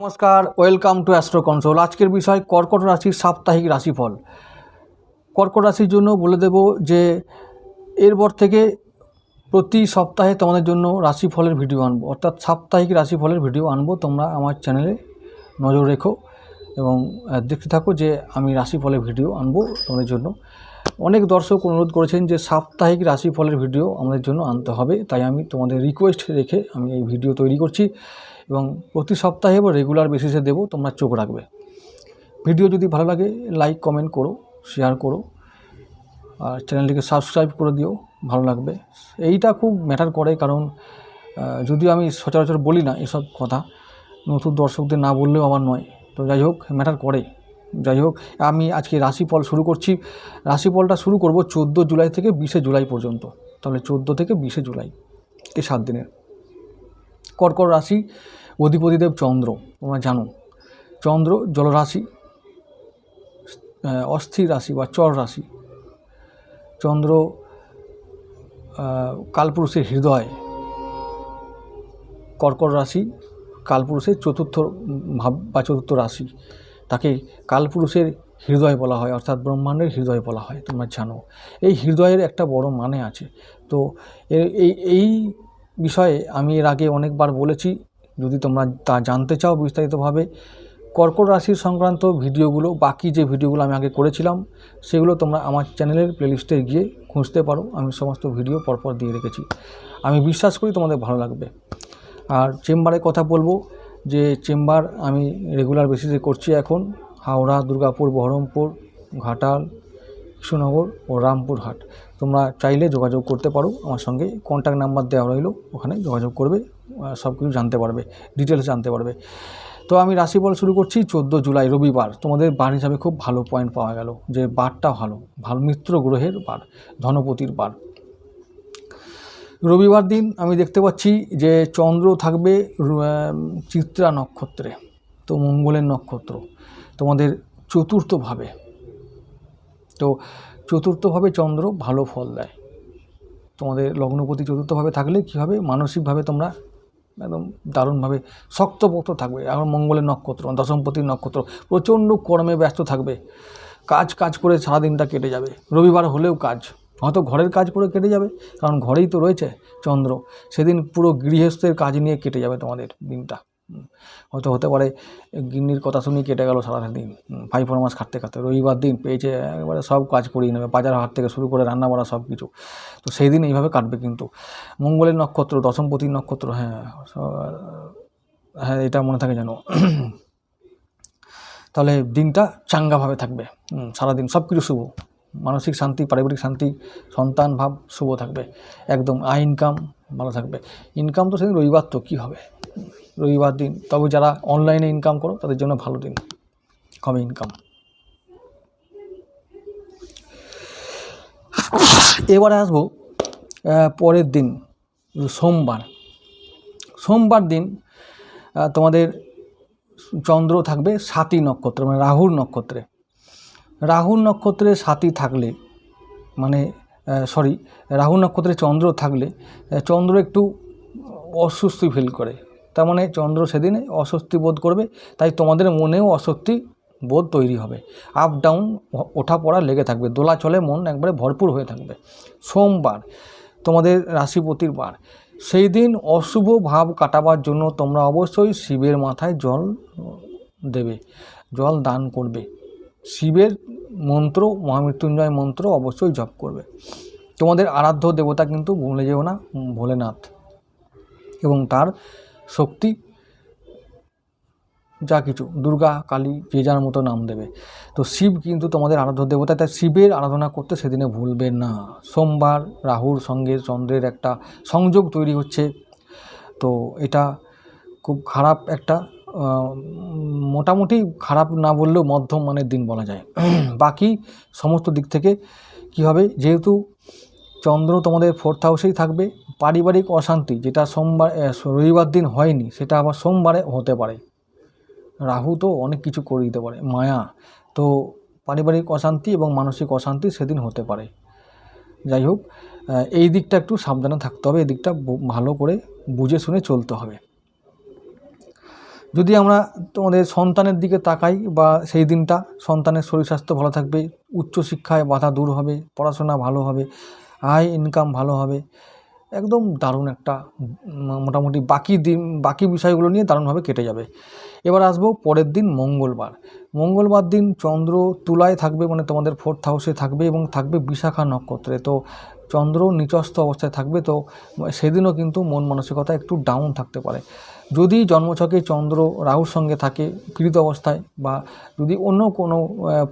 নমস্কার, welcome to astro console. আজকের বিষয় কর্কট রাশির সাপ্তাহিক রাশিফল। কর্কট রাশির জন্য বলে দেব যে, এরপর থেকে প্রতি সপ্তাহে তোমাদের জন্য রাশিফলের ভিডিও আনব। অর্থাৎ সাপ্তাহিক রাশিফলের ভিডিও আনব। তোমরা আমার চ্যানেলে নজর রেখো এবং দেখতে থাকো যে আমি রাশিফলের ভিডিও আনব তোমাদের জন্য। অনেক দর্শক অনুরোধ করেছেন যে সাপ্তাহিক রাশিফলের ভিডিও আমাদের জন্য আনতে হবে। তাই আমি তোমাদের রিকোয়েস্ট রেখে আমি এই ভিডিও তৈরি করছি এবং প্রতি সপ্তাহে বা রেগুলার বেসিসে দেবো। তোমরা চোখ রাখবে। ভিডিও যদি ভালো লাগে লাইক কমেন্ট করো শেয়ার করো। আর চ্যানেলটিকে সাবস্ক্রাইব করে দিও। ভালো লাগবে। এইটা খুব ম্যাটার করে কারণ যদিও আমি সচরাচর বলি না এসব কথা, নতুন দর্শকদের না বললেও আমার নয়। তো যাই হোক ম্যাটার করে। যাই হোক, আমি আজকে রাশিফল শুরু করছি। রাশিফলটা শুরু করব চোদ্দ জুলাই থেকে বিশে জুলাই পর্যন্ত। তাহলে চোদ্দ থেকে বিশে জুলাই এই সাত দিনের? কর্কট রাশি, অধিপতিদেব চন্দ্র, তোমরা জানো। চন্দ্র জলরাশি অস্থির রাশি বা চর রাশি। চন্দ্র কালপুরুষের হৃদয়, কর্কট রাশি, কালপুরুষের চতুর্থ ভাব বা চতুর্থ রাশি, তাকে কালপুরুষের হৃদয় বলা হয়, অর্থাৎ ব্রহ্মাণ্ডের হৃদয় বলা হয়, তোমরা জানো। এই হৃদয়ের একটা বড় মানে আছে। তো এই এই বিষয়ে আমি এর আগে অনেকবার বলেছি, যদি তোমরা তা জানতে চাও বিস্তারিতভাবে কর্কট রাশির সংক্রান্ত ভিডিওগুলো, বাকি যে ভিডিওগুলো আমি আগে করেছিলাম, সেগুলো তোমরা আমার চ্যানেলের প্লেলিস্টে গিয়ে খুঁজতে পারো। আমি সমস্ত ভিডিও পরপর দিয়ে রেখেছি। আমি বিশ্বাস করি তোমাদের ভালো লাগবে। আর চেম্বারের কথা বলব যে, চেম্বার আমি রেগুলার বেসিসে করছি এখন। হাওড়া, দুর্গাপুর, বহরমপুর, ঘাটাল, কৃষ্ণনগর ও রামপুরহাট তোমরা চাইলে যোগাযোগ করতে পারো আমার সঙ্গে। কন্ট্যাক্ট নাম্বার দেওয়া রইল, ওখানে যোগাযোগ করবে সব কিছু জানতে পারবে ডিটেলস জানতে পারবে। তো আমি রাশিফল শুরু করছি চোদ্দ জুলাই, রবিবার। তোমাদের বার হিসাবে খুব ভালো পয়েন্ট পাওয়া গেল যে বারটা ভালো ভালো মিত্র গ্রহের বার, ধনপতির বার। রবিবার দিন আমি দেখতে পাচ্ছি যে চন্দ্র থাকবে চিত্রা নক্ষত্রে, তো মঙ্গলের নক্ষত্র, তোমাদের চতুর্থভাবে। তো চতুর্থভাবে চন্দ্র ভালো ফল দেয়। তোমাদের লগ্নপতি চতুর্থভাবে থাকলে কী হবে? মানসিকভাবে তোমরা একদম দারুণভাবে শক্তপোক্ত থাকবে। এখন মঙ্গলের নক্ষত্র দশমপতির নক্ষত্র, প্রচণ্ড কর্মে ব্যস্ত থাকবে। কাজ কাজ করে সারাদিনটা কেটে যাবে। রবিবার হলেও কাজ। হয়তো ঘরের কাজ করে কেটে যাবে, কারণ ঘরেই তো রয়েছে চন্দ্র। সেদিন পুরো গৃহস্থের কাজ নিয়ে কেটে যাবে তোমাদের দিনটা। হয়তো হতে পারে, গিন্নির কথা শুনেই কেটে গেল সারাদিন। ফাইভ ফোর মাস খাটতে খাটতে। রবিবার দিন পেয়েছে, একবারে সব কাজ করিয়ে নেবে, বাজার হাট থেকে শুরু করে রান্না বাড়া সব কিছু। তো সেই দিন এইভাবে কাটবে কিন্তু। মঙ্গলের নক্ষত্র, দশমপতির নক্ষত্র হ্যাঁ হ্যাঁ এটা মনে থাকে যেন। তাহলে দিনটা চাঙ্গাভাবে থাকবে। সারাদিন সব কিছু শুভ। মানসিক শান্তি, পারিবারিক শান্তি, সন্তান ভাব শুভ থাকবে। একদম আয় ইনকাম ভালো থাকবে। ইনকাম তো সেদিন রবিবার তো, কী হবে? রবিবার দিন। তবে যারা অনলাইনে ইনকাম করো, তাদের জন্য ভালো দিন। হবে ইনকাম এবারে আসব পরের দিন, সোমবার। সোমবার দিন তোমাদের চন্দ্র থাকবে সাতী নক্ষত্র মানে রাহুর নক্ষত্রে। রাহুর নক্ষত্রে সাতী থাকলে মানে সরি রাহু নক্ষত্রে চন্দ্র থাকলে চন্দ্র একটু অস্বস্তি ফিল করে। তার মানে চন্দ্র সেদিনে অস্বস্তি বোধ করবে, তাই তোমাদের মনেও অস্বস্তি বোধ তৈরি হবে। আপ ডাউন ওঠা পড়া লেগে থাকবে দোলাচলে মন একবারে ভরপুর হয়ে থাকবে। সোমবার, তোমাদের রাশিপতির বার। সেই দিন অশুভ ভাব কাটাবার জন্য তোমরা অবশ্যই শিবের মাথায় জল দেবে, জল দান করবে। শিবের মন্ত্র, মহামৃত্যুঞ্জয় মন্ত্র অবশ্যই জপ করবে। তোমাদের আরাধ্য দেবতা কিন্তু ভুলে যেও না, ভোলেনাথ। এবং তার শক্তি, যা কিছু, দুর্গা, কালী, যে যার মতো নাম দেবে। তো শিব কিন্তু তোমাদের আরাধ্য দেবতা, তাই শিবের আরাধনা করতে সেদিনে ভুলবে না। সোমবার রাহুর সঙ্গে চন্দ্রের একটা সংযোগ তৈরি হচ্ছে। তো এটা খুব খারাপ একটা মোটামুটি খারাপ না বললেও মধ্যম মানের দিন বলা যায়। বাকি সমস্ত দিক থেকে কি হবে? যেহেতু চন্দ্র তোমাদের ফোর্থ হাউসেই থাকবে পারিবারিক অশান্তি যেটা সোমবার রবিবার দিন হয়নি, সেটা আবার সোমবারে হতে পারে। রাহু তো অনেক কিছু করে দিতে পারে, মায়া। তো পারিবারিক অশান্তি এবং মানসিক অশান্তি সেদিন হতে পারে। যাই হোক এই দিকটা একটু সাবধানে থাকতে হবে, এই দিকটা ভালো করে বুঝে শুনে চলতে হবে। যদি আমরা তোমাদের সন্তানের দিকে তাকাই বা সেই দিনটা, সন্তানের শরীর স্বাস্থ্য ভালো থাকবে, উচ্চশিক্ষায় বাধা দূর হবে, পড়াশোনা ভালো হবে আয় ইনকাম ভালো হবে একদম দারুণ একটা মোটামুটি বাকি দিন, বাকি বিষয়গুলো নিয়ে দারুণভাবে কেটে যাবে। এবার আসব পরের দিন মঙ্গলবার। মঙ্গলবার দিন চন্দ্র তুলায় থাকবে মানে তোমাদের ফোর্থ হাউসে থাকবে এবং থাকবে বিশাখা নক্ষত্রে। তো চন্দ্র নিচস্থ অবস্থায় থাকবে, তো সেদিনও কিন্তু মন মানসিকতা একটু ডাউন থাকতে পারে। যদি জন্মছকে চন্দ্র রাহুর সঙ্গে থাকে পীড়িত অবস্থায় বা যদি অন্য কোনো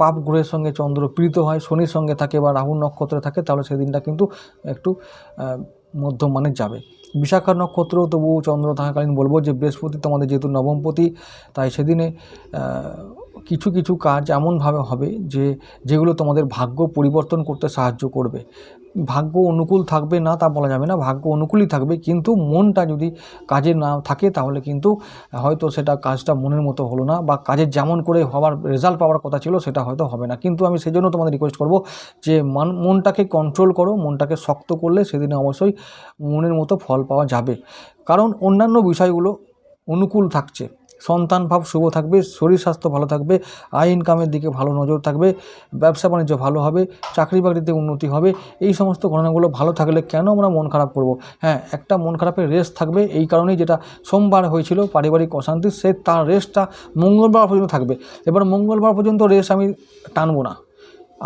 পাপ গ্রহের সঙ্গে চন্দ্র পীড়িত হয়, শনির সঙ্গে থাকে বা রাহুর নক্ষত্রে থাকে, তাহলে সেদিনটা কিন্তু একটু আহ, মধ্যম যাবে। বিশাখা নক্ষত্র তবু চন্দ্র থাকাকালীন বলব যে বৃহস্পতি তোমাদের যেহেতু নবমপতি তাই সেদিনে কিছু কিছু কাজ এমনভাবে হবে যে, যেগুলো তোমাদের ভাগ্য পরিবর্তন করতে সাহায্য করবে। ভাগ্য অনুকূল থাকবে না তা বলা যাবে না, ভাগ্য অনুকূলই থাকবে, কিন্তু মনটা যদি কাজে না থাকে তাহলে কিন্তু হয়তো সেটা কাজটা মনের মতো হলো না বা কাজের যেমন করে হওয়ার রেজাল্ট পাওয়ার কথা ছিল সেটা হয়তো হবে না। কিন্তু আমি সেজন্য তোমাদের রিকোয়েস্ট করব যে, মান, মনটাকে কন্ট্রোল করো, মনটাকে শক্ত করলে সেদিনে অবশ্যই মনের মতো ফল পাওয়া যাবে। কারণ অন্যান্য বিষয়গুলো অনুকূল থাকছে। সন্তান ভাব শুভ থাকবে, শরীর স্বাস্থ্য ভালো থাকবে, আয় ইনকামের দিকে ভালো নজর থাকবে, ব্যবসা বাণিজ্য ভালো হবে, চাকরি বাকরিতে উন্নতি হবে, এই সমস্ত ঘটনাগুলো ভালো থাকলে কেন আমরা মন খারাপ করব? হ্যাঁ একটা মন খারাপের রেস্ট থাকবে, এই কারণেই যেটা সোমবার হয়েছিল পারিবারিক অশান্তি, সে তার রেস্টটা মঙ্গলবার পর্যন্ত থাকবে। এবার মঙ্গলবার পর্যন্ত রেস্ট আমি টানবো না।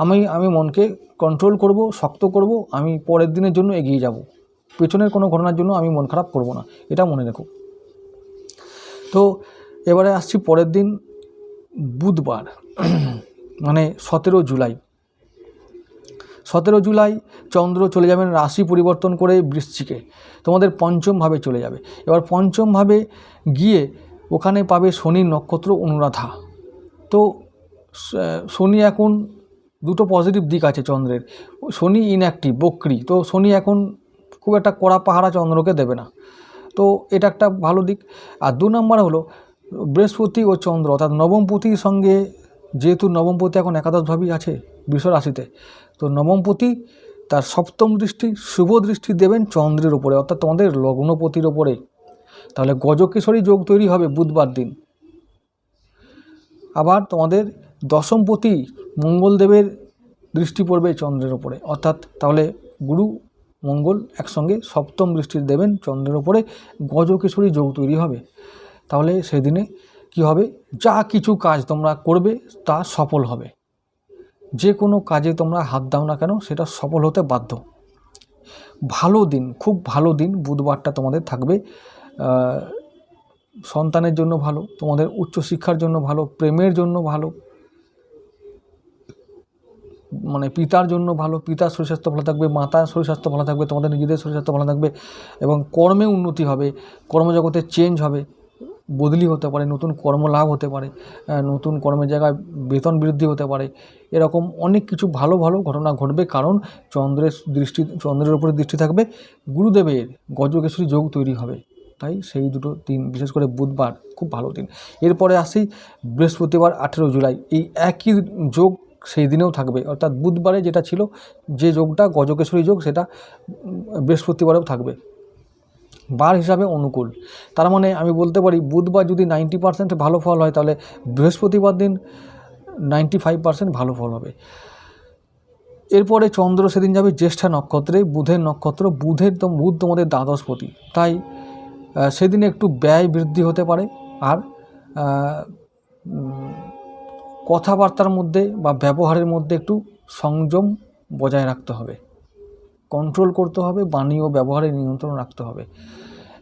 আমি আমি মনকে কন্ট্রোল করব, শক্ত করব, আমি পরের দিনের জন্য এগিয়ে যাব। পেছনের কোনো ঘটনার জন্য আমি মন খারাপ করব না, এটা মনে রেখো। তো এবারে আসছি পরের দিন বুধবার মানে সতেরো জুলাই। সতেরো জুলাই চন্দ্র চলে যাবেন, রাশি পরিবর্তন করে বৃশ্চিকে। তোমাদের পঞ্চমভাবে চলে যাবে। এবার পঞ্চমভাবে গিয়ে ওখানে পাবে শনির নক্ষত্র অনুরাধা। তো শনি এখন দুটো পজিটিভ দিক আছে চন্দ্রের। শনি ইনঅ্যাক্টিভ বক্রি। তো শনি এখন খুব একটা কড়া পাহারা চন্দ্রকে দেবে না। তো এটা একটা ভালো দিক। আর দু নম্বর হলো বৃহস্পতি ও চন্দ্র, অর্থাৎ নবমপতির সঙ্গে যেহেতু নবমপতি এখন একাদশভাবেই আছে রাশিতে, তো নবমপতি তার সপ্তম দৃষ্টি, শুভ দৃষ্টি দেবেন চন্দ্রের ওপরে অর্থাৎ তোমাদের লগ্নপতির ওপরে তাহলে গজকেশরী যোগ তৈরি হবে বুধবার দিন। আবার তোমাদের দশমপতি মঙ্গলদেবের দৃষ্টি পড়বে চন্দ্রের ওপরে অর্থাৎ তাহলে গুরু মঙ্গল একসঙ্গে সপ্তম দৃষ্টি দেবেন চন্দ্রের ওপরে গজকেশরী যোগ তৈরি হবে। তাহলে সেদিনে কি হবে? যা কিছু কাজ তোমরা করবে তা সফল হবে। যে কোনো কাজে তোমরা হাত দাও না কেন, সেটা সফল হতে বাধ্য। ভালো দিন, খুব ভালো দিন বুধবারটা তোমাদের থাকবে। সন্তানের জন্য ভালো, তোমাদের উচ্চশিক্ষার জন্য ভালো, প্রেমের জন্য ভালো মানে পিতার জন্য ভালো, পিতার শরীর স্বাস্থ্য ভালো থাকবে, মাতার শরীর স্বাস্থ্য ভালো থাকবে, তোমাদের নিজেদের শরীর স্বাস্থ্য ভালো থাকবে এবং কর্মে উন্নতি হবে, কর্মজগতে চেঞ্জ হবে। বদলি হতে পারে, নতুন কর্মলাভ হতে পারে নতুন কর্মের জায়গায় বেতন বৃদ্ধি হতে পারে, এরকম অনেক কিছু ভালো ভালো ঘটনা ঘটবে। কারণ চন্দ্রের দৃষ্টি, চন্দ্রের উপরে দৃষ্টি থাকবে, গুরুদেবের গজকেশরী যোগ তৈরি হবে। তাই সেই দুটো দিন, বিশেষ করে বুধবার, খুব ভালো দিন। এরপরে আসি বৃহস্পতিবার, আঠেরো জুলাই। এই একই যোগ সেই দিনেও থাকবে। অর্থাৎ বুধবারে যেটা ছিল, যে যোগটা গজকেশরী যোগ, সেটা বৃহস্পতিবারেও থাকবে। বার হিসাবে অনুকূল। তার মানে আমি বলতে পারি, বুধবার যদি নাইনটি পার্সেন্ট ভালো ফল হয়, তাহলে বৃহস্পতিবার দিন নাইনটি ফাইভ পার্সেন্ট ভালো ফল হবে। এরপরে চন্দ্র সেদিন যাবে জ্যেষ্ঠা নক্ষত্রে, বুধের নক্ষত্র, বুধের তো, বুধ তোমাদের দ্বাদশপতি। তাই সেদিনে একটু ব্যয় বৃদ্ধি হতে পারে, আর কথাবার্তার মধ্যে বা ব্যবহারের মধ্যে একটু সংযম বজায় রাখতে হবে। কন্ট্রোল করতে হবে, বাণী ও ব্যবহারে নিয়ন্ত্রণ রাখতে হবে।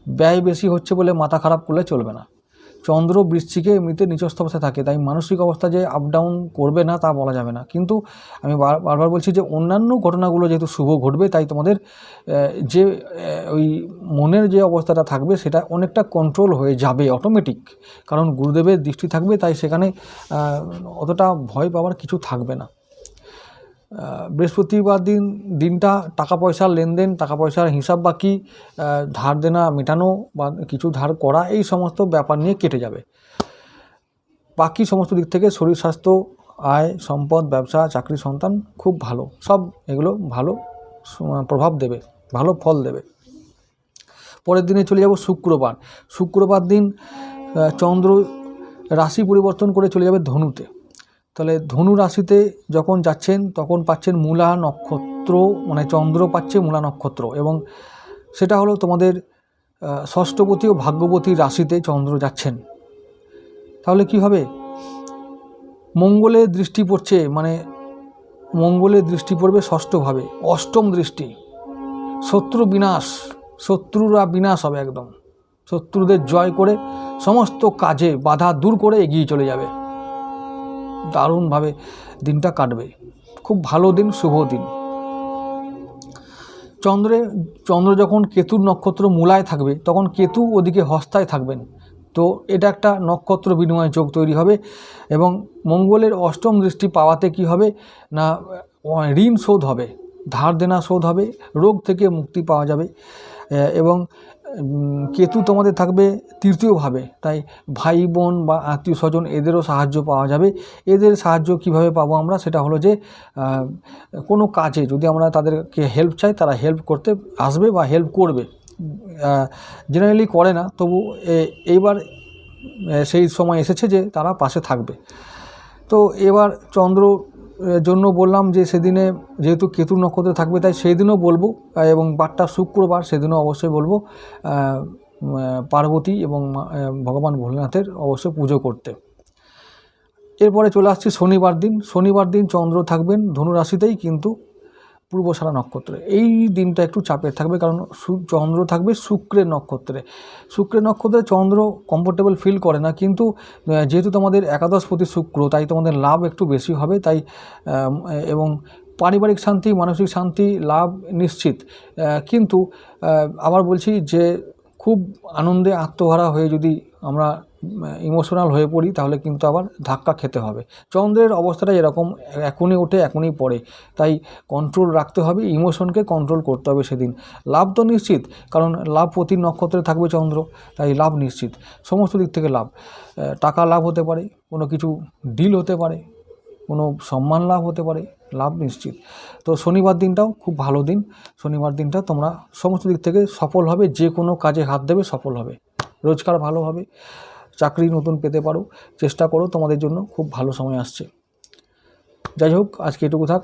ব্যয় বেশি হচ্ছে বলে মাথা খারাপ করলে চলবে না। চন্দ্র বৃশ্চিকে এমনিতে নিচস্থ অবস্থায় থাকে, তাই মানসিক অবস্থা যে আপ ডাউন করবে না তা বলা যাবে না। কিন্তু আমি বার- বারবার বলছি যে অন্যান্য ঘটনাগুলো যেহেতু শুভ ঘটবে, তাই তোমাদের যে ওই মনের যে অবস্থাটা থাকবে সেটা অনেকটা কন্ট্রোল হয়ে যাবে অটোমেটিক কারণ গুরুদেবের দৃষ্টি থাকবে, তাই সেখানে অতটা ভয় পাওয়ার কিছু থাকবে না। বৃহস্পতিবার দিন, দিনটা টাকা পয়সার লেনদেন টাকা পয়সার হিসাব বাকি ধার দেনা মেটানো বা কিছু ধার করা, এই সমস্ত ব্যাপার নিয়ে কেটে যাবে। বাকি সমস্ত দিক থেকে শরীর স্বাস্থ্য, আয়, সম্পদ, ব্যবসা, চাকরি, সন্তান খুব ভালো। সব এগুলো ভালো প্রভাব দেবে, ভালো ফল দেবে। পরের দিনে চলে যাব শুক্রবার। শুক্রবার দিন চন্দ্র রাশি পরিবর্তন করে চলে যাবে ধনুতে। তাহলে ধনু রাশিতে যখন যাচ্ছেন, তখন পাচ্ছেন মূলা নক্ষত্র মানে চন্দ্র পাচ্ছে মূলা নক্ষত্র এবং সেটা হলো তোমাদের ষষ্ঠপতি ও ভাগ্যবতী রাশিতে চন্দ্র যাচ্ছেন। তাহলে কি হবে? মঙ্গলের দৃষ্টি পড়ছে মানে মঙ্গলের দৃষ্টি পড়বে ষষ্ঠভাবে, অষ্টম দৃষ্টি। শত্রু বিনাশ, শত্রুরা বিনাশ হবে একদম। শত্রুদের জয় করে সমস্ত কাজে বাধা দূর করে এগিয়ে চলে যাবে। দারুণভাবে দিনটা কাটবে। খুব ভালো দিন, শুভ দিন। চন্দ্রে, চন্দ্র যখন কেতুর নক্ষত্র মূলায় থাকবে, তখন কেতু ওদিকে হস্তায় থাকবেন। তো এটা একটা নক্ষত্র বিনিময় যোগ তৈরি হবে এবং মঙ্গলের অষ্টম দৃষ্টি পাওয়াতে কি হবে? না, ঋণ শোধ হবে, ধার দেনা শোধ হবে, রোগ থেকে মুক্তি পাওয়া যাবে। এবং কেতু তোমাদের থাকবে তৃতীয়ভাবে তাই ভাই, বোন বা আত্মীয় স্বজন এদেরও সাহায্য পাওয়া যাবে। এদের সাহায্য কীভাবে পাবো আমরা সেটা হলো যে কোনো কাজে যদি আমরা তাদেরকে হেল্প চাই, তারা হেল্প করতে আসবে বা হেল্প করবে। জেনারেলি করে না, তবু এইবার সেই সময় এসেছে যে তারা পাশে থাকবে। তো এবার চন্দ্র জন্য বললাম যে সেদিনে যেহেতু কেতু নক্ষত্রে থাকবে, তাই সেদিনও বলব এবং বারটা শুক্রবার সেদিনও অবশ্যই বলব পার্বতী এবং ভগবান ভোলেনাথের অবশ্যই পুজো করতে। এরপরে চলে আসছি শনিবার দিন। শনিবার দিন চন্দ্র থাকবেন ধনুরাশিতেই, কিন্তু পূর্বসারা নক্ষত্রে। এই দিনটা একটু চাপের থাকবে কারণ চন্দ্র থাকবে শুক্রের নক্ষত্রে। শুক্রের নক্ষত্রে চন্দ্র কমফোর্টেবল ফিল করে না কিন্তু যেহেতু তোমাদের একাদশপতি শুক্র, তাই তোমাদের লাভ একটু বেশি হবে। তাই এবং পারিবারিক শান্তি, মানসিক শান্তি, লাভ নিশ্চিত। কিন্তু আবার বলছি যে, খুব আনন্দে আত্মহারা হয়ে যদি আমরা ইমোশনাল হয়ে পড়ি, তাহলে কিন্তু আবার ধাক্কা খেতে হবে। চন্দ্রের অবস্থাটা এরকম এখনই ওঠে, এখনই পড়ে। তাই কন্ট্রোল রাখতে হবে ইমোশনকে কন্ট্রোল করতে হবে সেদিন। লাভ তো নিশ্চিত, কারণ লাভ প্রতি নক্ষত্রে থাকবে চন্দ্র, তাই লাভ নিশ্চিত। সমস্ত দিক থেকে লাভ। টাকা লাভ হতে পারে, কোনো কিছু ডিল হতে পারে, কোনো সম্মান লাভ হতে পারে, লাভ নিশ্চিত। তো শনিবার দিনটাও খুব ভালো দিন। শনিবার দিনটা তোমরা সমস্ত দিক থেকে সফল হবে, যে কোনো কাজে হাত দেবে সফল হবে। রোজগার ভালো হবে। চাকরি নতুন পেতে পারো, চেষ্টা করো, তোমাদের জন্য খুব ভালো সময় আসছে যাই হোক, আজকে এটুকু থাক।